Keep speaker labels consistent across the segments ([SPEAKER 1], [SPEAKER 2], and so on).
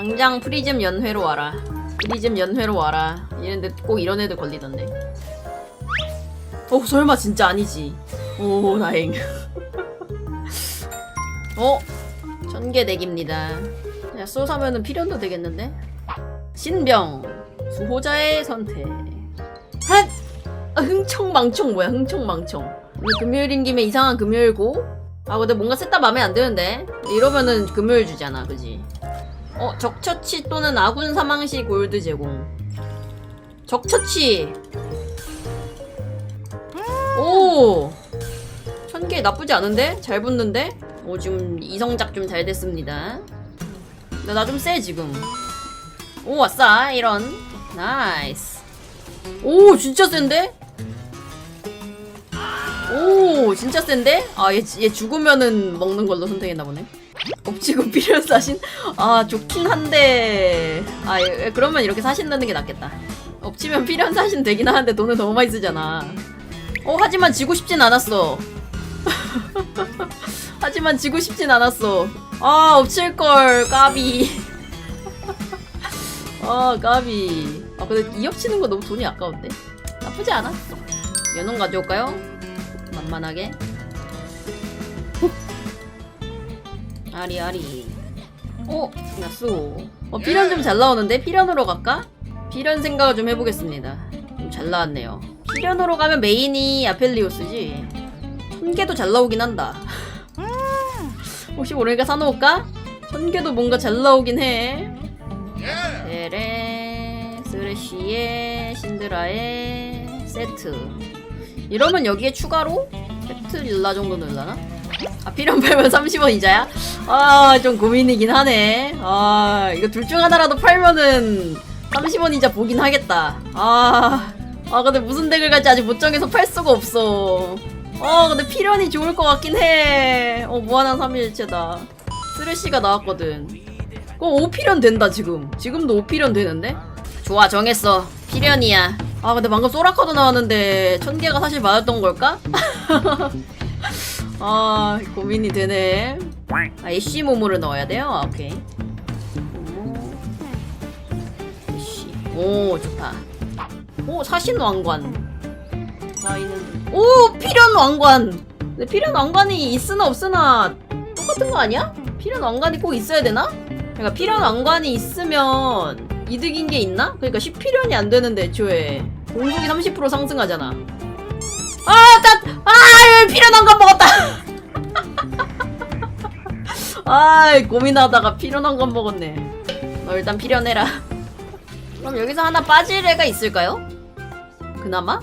[SPEAKER 1] 당장 프리즘 연회로 와라. 프리즘 연회로 와라. 이런데 꼭 이런 애들 걸리던데. 어 설마 진짜 아니지. 오 다행. 어 천개 덱입니다. 야, 쏘 사면은 필연도 되겠는데? 신병 수호자의 선택. 핫! 아, 흥청망청 뭐야 흥청망청. 오늘 금요일인 김에 이상한 금요일 고? 아 근데 뭔가 셋 다 마음에 안 드는데 이러면은 금요일 주잖아 그지? 어 적처치 또는 아군 사망 시 골드 제공. 적처치. 오. 천 개 나쁘지 않은데? 잘 붙는데? 오 지금 이성작 좀 잘 됐습니다. 나 좀 세 지금. 오 왔어 이런. 나이스. 오 진짜 센데? 오 진짜 센데? 아 얘 얘 죽으면은 먹는 걸로 선택했나 보네. 엎치고 필요 사신? 아 좋긴 한데 아 예, 그러면 이렇게 사신 넣는 게 낫겠다. 엎치면 필요한 사신 되긴 하는데 돈을 너무 많이 쓰잖아. 어 하지만 지고 싶진 않았어. 하지만 지고 싶진 않았어. 아 엎칠 걸 까비. 아 까비. 아 근데 이 엎치는 거 너무 돈이 아까운데. 나쁘지 않아. 연운 가져올까요? 만만하게. 아리 아리. 어 야수. 어 필연 좀 잘 나오는데 필연으로 갈까? 필연 생각을 좀 해보겠습니다. 좀 잘 나왔네요. 필연으로 가면 메인이 아펠리오스지. 천 개도 잘 나오긴 한다. 혹시 모르니까 사놓을까? 천 개도 뭔가 잘 나오긴 해. 베레, 스레쉬의, 신드라의 세트. 이러면 여기에 추가로 세트 릴라 정도 넣으려나? 아, 필연 팔면 30원 이자야? 아, 좀 고민이긴 하네. 아, 이거 둘 중 하나라도 팔면은 30원 이자 보긴 하겠다. 아, 아, 근데 무슨 덱을 갈지 아직 못 정해서 팔 수가 없어. 어, 근데 필연이 좋을 것 같긴 해. 어, 무한한 3일체다. 쓰레쉬가 나왔거든. 어, 5필연 된다, 지금. 지금도 5필연 되는데? 좋아, 정했어. 필연이야. 아, 근데 방금 소라카도 나왔는데, 천 개가 사실 맞았던 걸까? 아, 고민이 되네. 아, 애쉬 모모를 넣어야 돼요? 아, 오케이. 애쉬. 오, 좋다. 오, 사신 왕관. 나 있는데. 오, 필연 왕관! 근데 필연 왕관이 있으나 없으나 똑같은 거 아니야? 필연 왕관이 꼭 있어야 되나? 그러니까 필연 왕관이 있으면 이득인 게 있나? 그러니까 10필연이 안 되는데 애초에 공속이 30% 상승하잖아. 아, 나, 아, 필연 왕관 먹었다. 아, 고민하다가 필연 왕관 먹었네. 너 일단 필연해라. 그럼 여기서 하나 빠질 애가 있을까요? 그나마?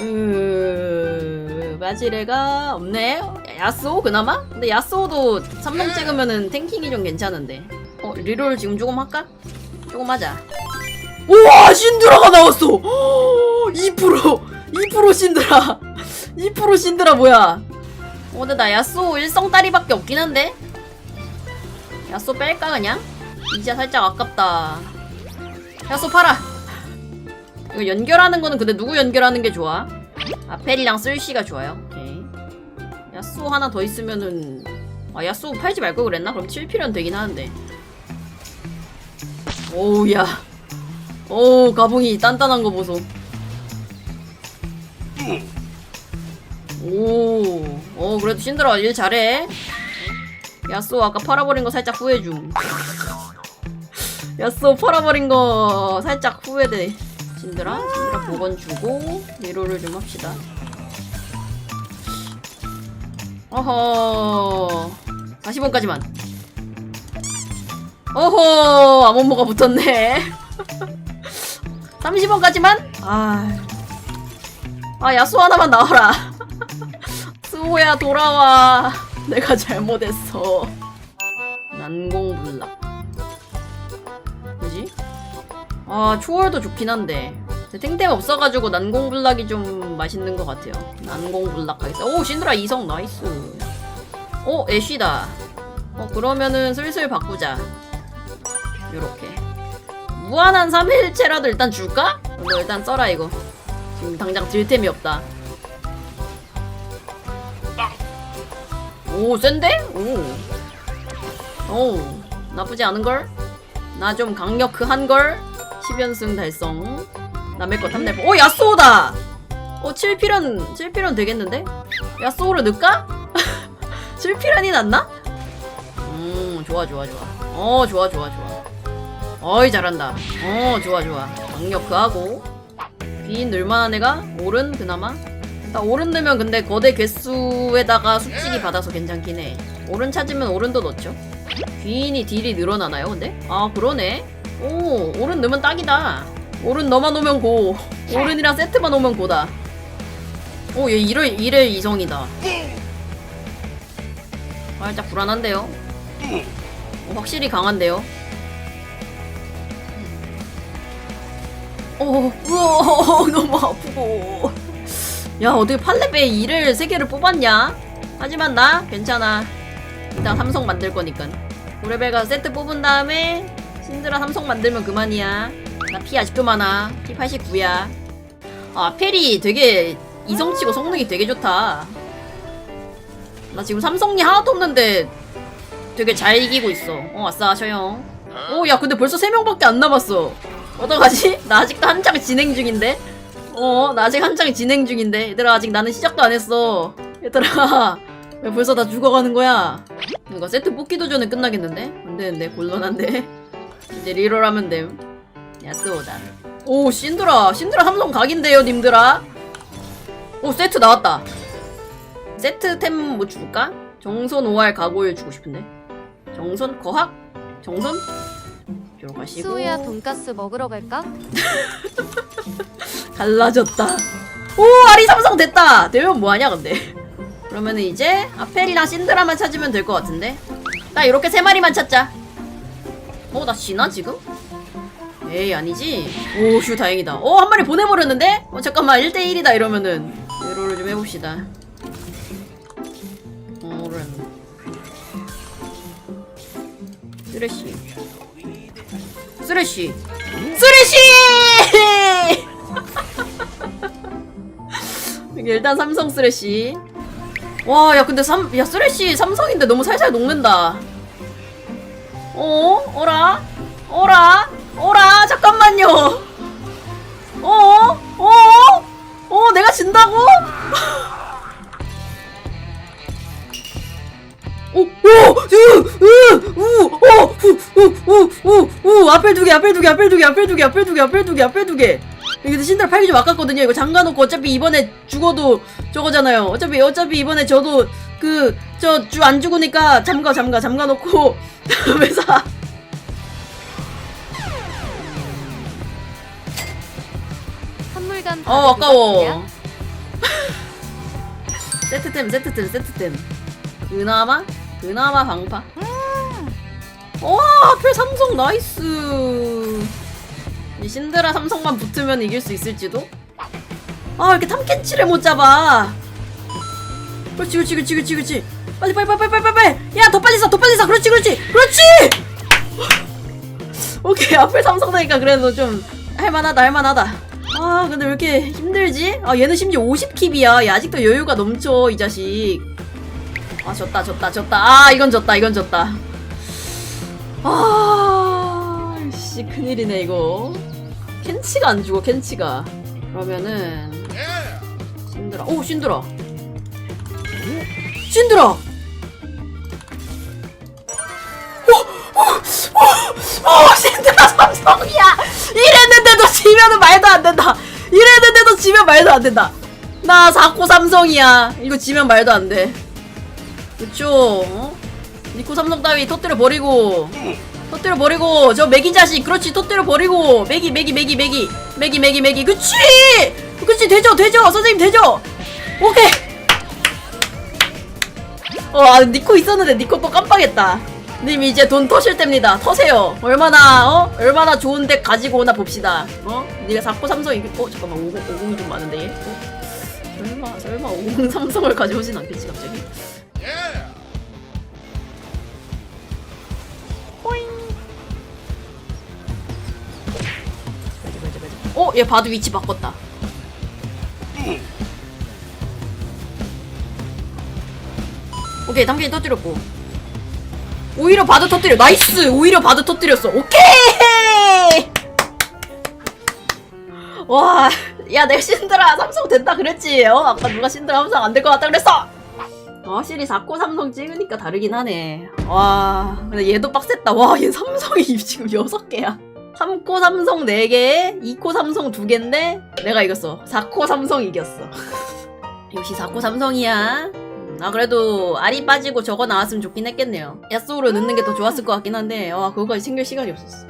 [SPEAKER 1] 음, 빠질 애가 없네. 야스오 그나마? 근데 야스오도 삼성 찍으면은 탱킹이 좀 괜찮은데. 어, 리롤 지금 조금 할까? 조금 하자. 우와, 신드라가 나왔어. 2% 2% 신드라. 2% 신드라 뭐야? 어, 근데 나 야스오 일성다리밖에 없긴 한데. 야스오 뺄까 그냥? 이자 살짝 아깝다. 야스오 팔아. 이거 연결하는 거는 근데 누구 연결하는 게 좋아? 아펠이랑 쓸시가 좋아요. 오케이. 야스오 하나 더 있으면은 아 야스오 팔지 말걸 그랬나? 그럼 7필연 되긴 하는데. 오우야. 오 가봉이 단단한 거 보소. 오, 어 그래도 신들아 일 잘해. 야스오 아까 팔아버린 거 살짝 후회 중. 야스오 팔아버린 거 살짝 후회돼. 신들아, 신들아 복원 주고 리로를 좀 합시다. 어허, 40원까지만. 어허, 아몬모가 붙었네. 30원까지만? 아, 아 야수 하나만 나와라. 수호야 돌아와. 내가 잘못했어. 난공불락. 뭐지? 아 초월도 좋긴 한데 탱탱 없어가지고 난공불락이 좀 맛있는 것 같아요 난공불락 하겠어 오 신드라 이성 나이스 오 애쉬다 어 그러면은 슬슬 바꾸자 요렇게 무한한 3일체라도 일단 줄까? 너 일단 써라 이거 지금 당장 딜템이 없다 오 센데? 오. 오, 나쁘지 않은걸? 나 좀 강력한 걸? 10연승 달성. 남의 거 탐내고 오 야쏘다! 어 7필은 7필은 되겠는데? 야쏘를 넣을까? 7필은이 낫나? 음 좋아 좋아 좋아. 어 좋아 좋아 좋아. 어이 잘한다. 어 좋아 좋아. 강력하고. 귀인 늘만한 애가 오른 그나마 나 오른 넣으면 근데 거대 개수에다가 숙지기 받아서 괜찮긴 해. 오른 찾으면 오른도 넣죠. 귀인이 딜이 늘어나나요 근데? 아 그러네. 오 오른 넣으면 딱이다. 오른 너만 오면 고. 오른이랑 세트만 오면 고다. 오얘 이래 이래 이성이다. 아, 살짝 불안한데요? 어, 확실히 강한데요? 어 우와 너무 아프고 야 어떻게 팔레베 2를 3개를 뽑았냐? 하지만 나 괜찮아. 일단 삼성 만들 거니까. 고레벨가 세트 뽑은 다음에 신드라 삼성 만들면 그만이야. 나 피 아직도 많아. 피 89야. 아 페리 되게 이성치고 성능이 되게 좋다. 나 지금 삼성이 하나도 없는데 되게 잘 이기고 있어. 어 아싸 셔영 오야 근데 벌써 3명밖에 안 남았어. 어떡하지? 나 아직도 한창 진행 중인데 어 나 아직 한창 진행 중인데. 얘들아 아직 나는 시작도 안 했어. 얘들아 왜 벌써 다 죽어가는 거야? 이거 세트 뽑기도 전에 끝나겠는데? 안 되는데 곤란한데. 이제 리롤 하면 됨. 야스오다. 오 신드라. 신드라 삼성 각인데요 님들아. 오 세트 나왔다. 세트템 뭐 줄까? 정선 5할 가고일 주고 싶은데. 정선 거학? 정선? 이쪽으로 가시고
[SPEAKER 2] 수우야 돈가스 먹으러 갈까?
[SPEAKER 1] 갈라졌다. 오, 아리 삼성 됐다. 되면 뭐하냐 근데. 그러면은 이제 아펠이랑 신드라만 찾으면 될 것 같은데. 나 이렇게 세 마리만 찾자. 어, 나 지나 지금? 에이 아니지. 오, 휴 다행이다. 어, 한 마리 보내버렸는데? 어, 잠깐만 1대1이다 이러면은 외로를 좀 해봅시다. 어, 오른. 쓰레쉬. 쓰레쉬. 쓰레쉬! 일단 삼성 쓰레쉬. 와, 야, 근데 삼, 야, 쓰레쉬 삼성인데 너무 살살 녹는다. 어? 어라? 어라? 어라? 잠깐만요. 어? 어? 어? 내가 진다고? 오, 오, 으, 으, 우, 오, 후, 우, 우, 우, 우, 앞에 두 개, 앞에 두 개, 앞에 두 개, 앞에 두 개, 앞에 두 개, 앞에 두 개, 앞에 두 개. 이게 신드라 팔기 좀 아깝거든요. 이거 잠가놓고 어차피 이번에 죽어도 저거잖아요. 어차피 어차피 이번에 저도 그 저 주 안 죽으니까 잠가 잠가 잠가놓고 다음에 사.
[SPEAKER 2] 선물단
[SPEAKER 1] 어 아까워. 세트템 세트템 세트템. 그나마 그나마 방파. 와 하필 삼성 나이스. 이 신드라 삼성만 붙으면 이길 수 있을지도. 아 이렇게 탐켄치를 못 잡아. 그렇지 그렇지 그렇지 그렇지 그렇지. 빨리 빨리 빨리 빨리 빨리 빨리. 야 더 빨리 쏴더 빨리 쏴. 그렇지 그렇지 그렇지. 오케이 앞에 삼성 나니까 그래도 좀 할만하다 할만하다. 아 근데 왜 이렇게 힘들지? 아 얘는 심지어 50킵이야. 얘 아직도 여유가 넘쳐 이 자식. 아 졌다 졌다 졌다. 아 이건 졌다 이건 졌다. 아, 씨 큰일이네 이거. 켄치가 안 죽어 켄치가. 그러면은 신드라. 오 신드라. 신드라. 오, 오, 오, 오, 신드라 삼성이야. 이랬는데도 지면은 말도 안 된다. 이랬는데도 지면 말도 안 된다. 나 4코 삼성이야. 이거 지면 말도 안 돼. 그쵸? 어? 니코 삼성 따위 터뜨려 버리고. 터뜨려 버리고. 저 매기 자식. 그렇지. 터뜨려 버리고. 매기 매기 매기 매기 매기 매기 매기 그치? 그치. 되죠. 되죠. 선생님 되죠. 오케이. 어 아, 니코 있었는데 니코 또 깜빡했다. 님 이제 돈 터실 때입니다. 터세요. 얼마나 어? 얼마나 좋은 덱 가지고 오나 봅시다. 어? 니가 4코 삼성 이어 잠깐만. 50 50이 좀 많은데. 얘 어? 설마 설마 50 삼성을 가져오진 않겠지 갑자기 어? 얘 바드 위치 바꿨다. 오케이, 당신이 터뜨렸고. 오히려 바드 터뜨려. 나이스! 오히려 바드 터뜨렸어. 오케이! 와, 야, 내가 신드라 삼성 된다 그랬지. 어? 아까 누가 신드라 삼성 안 될 것 같다 그랬어! 어, 확실히 4코 삼성 찍으니까 다르긴 하네. 와, 근데 얘도 빡셌다. 와, 얘 삼성이 지금 6개야. 3코 삼성 4개, 2코 삼성 2개인데 내가 이겼어. 4코 삼성 이겼어. 역시 4코 삼성이야. 음, 아 그래도 알이 빠지고 저거 나왔으면 좋긴 했겠네요. 야쏘로 넣는 게 더 좋았을 것 같긴 한데 와 그거까지 챙길 시간이 없었어.